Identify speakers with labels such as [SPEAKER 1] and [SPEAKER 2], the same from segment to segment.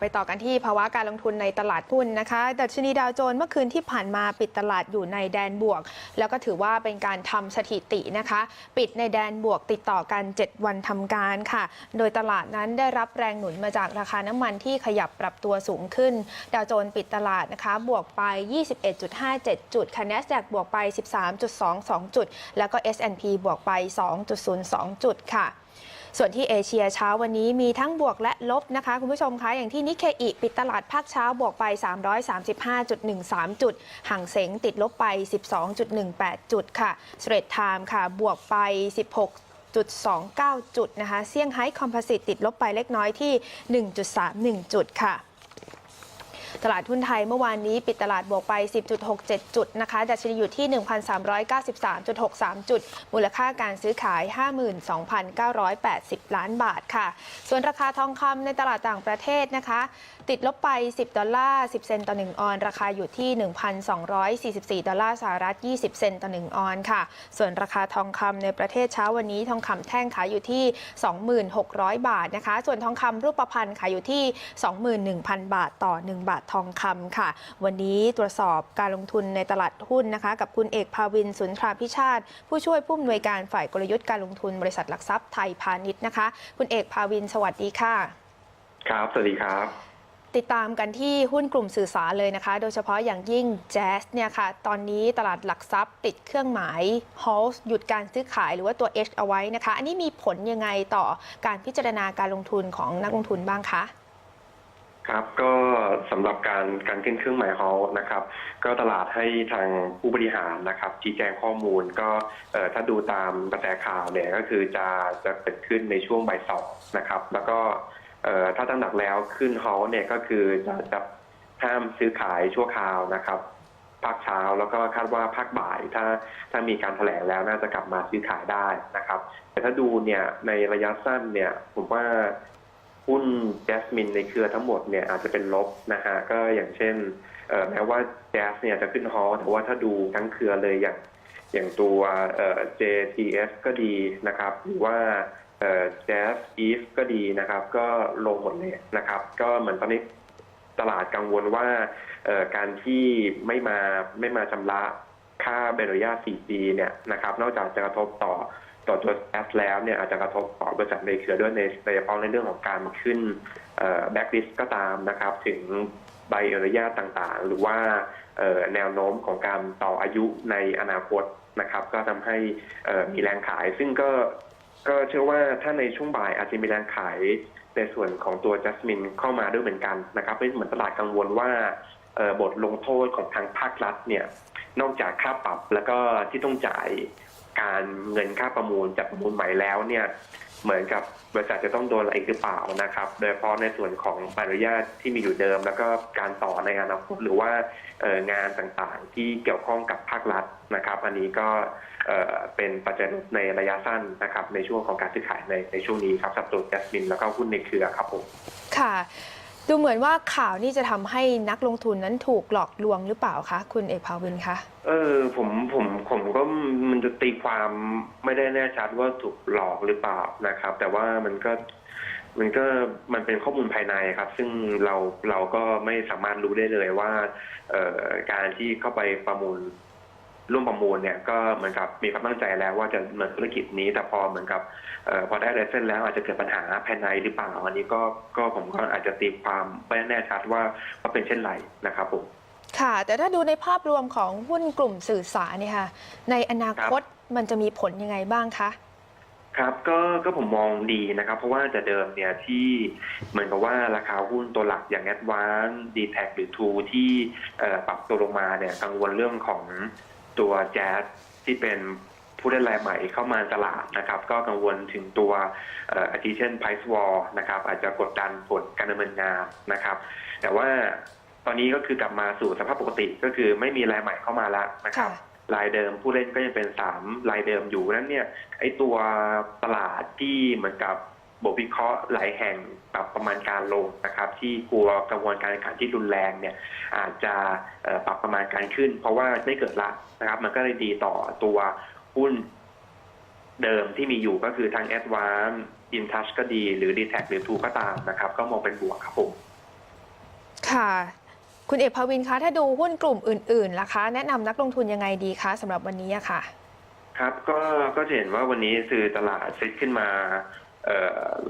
[SPEAKER 1] ไปต่อกันที่ภาวะการลงทุนในตลาดหุ้นนะคะดัชนีดาวโจนส์เมื่อคืนที่ผ่านมาปิดตลาดอยู่ในแดนบวก แล้วก็ถือว่าเป็นการทำสถิตินะคะ ปิดในแดนบวกติดต่อกัน 7 วันทำการค่ะ โดยตลาดนั้นได้รับแรงหนุนมาจากราคาน้ำมันที่ขยับปรับตัวสูงขึ้น ดาวโจนส์ปิดตลาดนะคะ บวกไป 21.57 จุดค่ะ NASDAQ บวกไป 13.22 จุด แล้วก็ S&P บวกไป 2.02 จุดค่ะ ส่วนที่เอเชียเช้าวันนี้มีทั้งบวกและลบนะคะ คุณผู้ชมคะอย่างที่นิเคอิปิดตลาดภาคเช้าบวกไป 335.13 จุดห่างเสงติดลบไป 12.18 จุดค่ะสเตรทไทม์ค่ะบวกไป 16.29 จุดนะคะ เซี่ยงไฮ้คอมโพสิตติดลบไปเล็กน้อยที่ 1.31 จุดค่ะ ตลาดทุนไทยเมื่อวานนี้ปิดตลาดบวกไป 10.67 จุดนะคะดัชนีอยู่ที่ 1,393.63 จุด มูลค่าการซื้อขาย 52,980 ล้านบาทค่ะ ส่วนราคาทองคำในตลาดต่างประเทศนะคะติดลบไป 10 ดอลลาร์ 10 เซนต์ต่อ 1 ออนราคาอยู่ที่ 1,244 ดอลลาร์สหรัฐ 20 เซนต์ต่อ 1 ออนค่ะ ส่วนราคาทองคำในประเทศเช้าวันนี้ทองคำแท่งขายอยู่ที่ 26,000 บาทนะคะ ส่วนทองคำรูปพรรณขายอยู่ที่ 21,000 บาทต่อ 1 บาททองคำค่ะ วันนี้ตรวจสอบการลงทุนในตลาดหุ้นนะคะ กับคุณเอกภาวินสุนทราพิชาติ ผู้ช่วยผู้อำนวยการฝ่ายกลยุทธ์การลงทุนบริษัทหลักทรัพย์ไทยพาณิชย์นะคะ คุณเอกภาวินสวัสดีค่ะ
[SPEAKER 2] ครับ สวัสดีครับ
[SPEAKER 1] ติดตามกันที่หุ้นกลุ่มสื่อสารเลยนะคะ โดยเฉพาะอย่างยิ่งแจ๊สเนี่ยค่ะ ตอนนี้ตลาดหลักทรัพย์ติดเครื่องหมาย halt หยุดการซื้อขายหรือว่าตัว H เอาไว้นะคะ อันนี้มีผลยังไงต่อการพิจารณาการลงทุนของนักลงทุนบ้างคะ
[SPEAKER 2] ครับก็สำหรับการการขึ้นเครื่องหมายฮอลนะครับ ก็ตลาดให้ทางผู้บริหารนะครับชี้แจงข้อมูลก็ถ้าดูตามกระแสข่าวเนี่ยก็คือจะจะเกิดขึ้นในช่วงบ่ายสองนะครับ แล้วก็ ถ้าตั้งหลักแล้วขึ้นฮอลเนี่ยก็คือจะจะห้ามซื้อขายชั่วคราวนะครับภาคเช้าแล้วก็คาดว่าภาคบ่ายถ้าถ้ามีการแถลงแล้วน่าจะกลับมาซื้อขายได้นะครับ แต่ถ้าดูเนี่ยในระยะสั้นเนี่ยผมว่าหุ้นแจสมินในเครือทั้งหมดเนี่ยอาจจะเป็นลบนะฮะก็อย่างเช่นแม้ว่าแจสเนี่ยจะขึ้นฮอลแต่ว่าถ้าดูทั้งเครือเลยอย่างอย่างตัวเอ่อ JTS ก็ดีนะครับ หรือว่า เอ่อ Jazz Eve ก็ดีนะครับ ก็ลงหมดเลยนะครับ ก็เหมือนตอนนี้ตลาดกังวลว่าเอ่อการที่ไม่มาไม่มาชำระค่าใบอนุญา4ปีเนี่ยนะครับ นอกจากจะกระทบต่อต่อตัวแอปแล้วเนี่ยอาจจะกระทบต่อบริษัทในเครือด้วยในโดยเฉพาะในเรื่องของการขึ้นแบ็กลิสก็ตามนะครับ ถึงใบอนุญาตต่างๆ หรือว่าแนวโน้มของการต่ออายุในอนาคตนะครับ ก็ทำให้มีแรงขายซึ่งก็ ก็เชื่อว่าถ้าในช่วงบ่ายอาจจะมีแรงขายในส่วนของตัวจัสมินเข้ามาด้วยเหมือนกันนะครับเพราะเหมือนตลาดกังวลว่าบทลงโทษของทางภาครัฐเนี่ยนอกจากค่าปรับแล้วก็ที่ต้องจ่ายการเงินค่าประมูลจากประมูลใหม่แล้วเนี่ยเหมือนกับบริษัทจะต้องโดนอะไรหรือเปล่านะครับ โดยเฉพาะในส่วนของใบอนุญาตที่มีอยู่เดิม แล้วก็การต่อในอนาคตหรือว่างานต่างๆ ที่เกี่ยวข้องกับภาครัฐนะครับ อันนี้ก็ เอ่อเป็นปัจจัยลบในระยะสั้นนะครับในช่วงของการซื้อขายในในช่วงนี้ครับสำหรับตัวแจสมินแล้วก็หุ้นในเครือครับผม
[SPEAKER 1] ค่ะ ดูเหมือนว่าข่าวนี่จะทำให้นักลงทุนนั้นถูกหลอกลวงหรือเปล่าคะ คุณเอกภาวินคะ
[SPEAKER 2] เออผมผมผมก็มันจะตีความไม่ได้แน่ชัดว่าถูกหลอกหรือเปล่านะครับ แต่ว่ามันก็มันก็มันเป็นข้อมูลภายในครับ ซึ่งเราเราก็ไม่สามารถรู้ได้เลยว่าเอ่อการที่เข้าไปประมูล ร่วมประมูลเนี่ยก็เหมือนกับมีความตั้งใจแล้วว่าจะดำเนินธุรกิจนี้ แต่พอเหมือนกับเอ่อพอได้ไลเซนส์แล้วอาจจะเกิดปัญหาภายในหรือเปล่าอันนี้ก็ก็ผมก็อาจจะตีความไม่แน่ชัดว่าว่าเป็นเช่นไรนะครับผม
[SPEAKER 1] ค่ะ แต่ถ้าดูในภาพรวมของหุ้นกลุ่มสื่อสารเนี่ยค่ะ ในอนาคตมันจะมีผลยังไงบ้างคะ
[SPEAKER 2] ครับก็ก็ผมมองดีนะครับ เพราะว่าแต่เดิมเนี่ยที่เหมือนกับว่าราคาหุ้นตัวหลักอย่าง a d v a n c e d t a c หรือ True ที่เอ่อปรับตัวลงมาเนี่ยกังวลเรื่องของ ตัว Jazz ที่เป็นผู้เล่นรายใหม่เข้ามาตลาดนะครับ ก็กังวลถึงตัวเอ่อ attention price war นะครับ อาจจะกดดันผลการดำเนินงานนะครับ แต่ว่าตอนนี้ก็คือกลับมาสู่สภาพปกติก็คือไม่มีรายใหม่เข้ามาแล้วนะครับ
[SPEAKER 1] ค่ะ
[SPEAKER 2] รายเดิมผู้เล่นก็ยังเป็นสามรายเดิมอยู่นั้นเนี่ยไอตัวตลาดที่เหมือนกับ บทวิเคราะห์หลายแห่งปรับประมาณการลงนะครับ ที่กลัวกระบวนการแข่งขันที่รุนแรงเนี่ยอาจจะเอ่อปรับประมาณการขึ้น เพราะว่าไม่เกิดละนะครับ มันก็เลยดีต่อตัวหุ้นเดิมที่มีอยู่ก็คือทาง a d v a n c e InTouch ก็ดีหรือ d t แทหรือ True ก็ตามนะครับ ก็มองเป็นบวกครับผม
[SPEAKER 1] ค่ะ คุณเอกภาวินคะ ถ้าดูหุ้นกลุ่มอื่นๆล่ะคะ แนะนำนักลงทุนยังไงดีคะสำหรับวันนี้อะค่ะ
[SPEAKER 2] ครับก็ก็จะเห็นว่าวันนี้สื่อตลาดเซ็ตขึ้นมาเอ่อ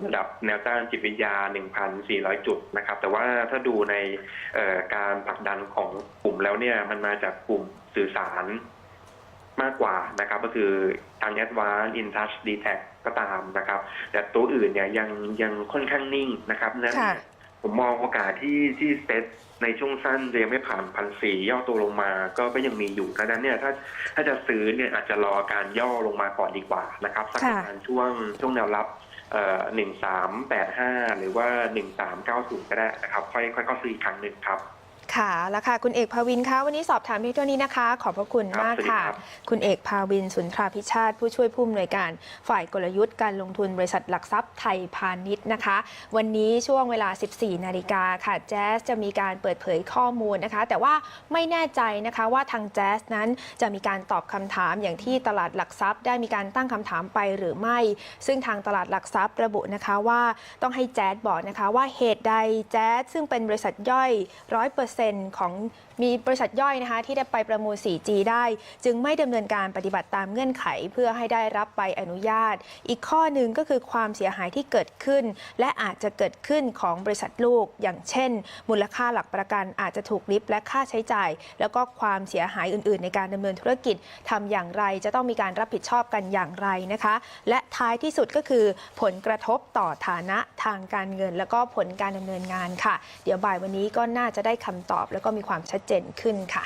[SPEAKER 2] ระดับแนวต้านจิตวิทยา 1,400 จุดนะครับ แต่ว่าถ้าดูในเอ่อการผลักดันของกลุ่มแล้วเนี่ยมันมาจากกลุ่มสื่อสารมากกว่านะครับ ก็คือทาง a d v a n c e InTouch d t a c ก็ตามนะครับ แต่ตัวอื่นเนี่ยยังยังค่อนข้างนิ่งนะครับนั้น
[SPEAKER 1] ค่ะ
[SPEAKER 2] ผมมองโอกาสที่ที่เซ็ตในช่วงสั้นจะยังไม่ผ่านพันสี่ย่อตัวลงมาก็ก็ยังมีอยู่ดังนั้นเนี่ยถ้าถ้าจะซื้อเนี่ยอาจจะรอการย่อลงมาก่อนดีกว่านะครับ สักประมาณช่วงช่วงแนวรับเอ่อ หนึ่งสามแปดห้าหรือว่าหนึ่งสามเก้าศูนย์ก็ได้นะครับค่อยค่อยก็ซื้ออีกครั้งหนึ่งครับ
[SPEAKER 1] ค่ะแล้วค่ะคุณเอกภาวินคะวันนี้สอบถามเพียงเท่านี้นะคะ ขอบพระคุณ
[SPEAKER 2] ครับ
[SPEAKER 1] มาก
[SPEAKER 2] สวัสดี
[SPEAKER 1] ค่ะ
[SPEAKER 2] ครับ
[SPEAKER 1] คุณเอกภาวินสุนทราพิชาติ ผู้ช่วยผู้อำนวยการฝ่ายกลยุทธ์การลงทุนบริษัทหลักทรัพย์ไทยพาณิชย์นะคะ วันนี้ช่วงเวลา 14 นาฬิกาค่ะแจ๊สจะมีการเปิดเผยข้อมูลนะคะ แต่ว่าไม่แน่ใจนะคะว่าทางแจ๊สนั้นจะมีการตอบคำถามอย่างที่ตลาดหลักทรัพย์ ได้มีการตั้งคำถามไปหรือไม่ ซึ่งทางตลาดหลักทรัพย์ระบุนะคะว่าต้องให้แจ๊สบอกนะคะว่าเหตุใดแจ๊สซึ่งเป็นบริษัทย่อย100%ของมีบริษัทย่อยนะคะที่ได้ไปประมูล 4G ได้ จึงไม่ดำเนินการปฏิบัติตามเงื่อนไขเพื่อให้ได้รับใบอนุญาต อีกข้อหนึ่งก็คือความเสียหายที่เกิดขึ้น และอาจจะเกิดขึ้นของบริษัทลูก อย่างเช่น มูลค่าหลักประกันอาจจะถูกลิฟต์และค่าใช้จ่าย แล้วก็ความเสียหายอื่น ๆ ในการดำเนินธุรกิจทำอย่างไร จะต้องมีการรับผิดชอบกันอย่างไรนะคะ และท้ายที่สุดก็คือ ผลกระทบต่อฐานะทางการเงิน แล้วก็ผลการดำเนินงานค่ะ เดี๋ยวบ่ายวันนี้ก็น่าจะได้คำตอบ แล้วก็มีความชัดเจนขึ้นค่ะ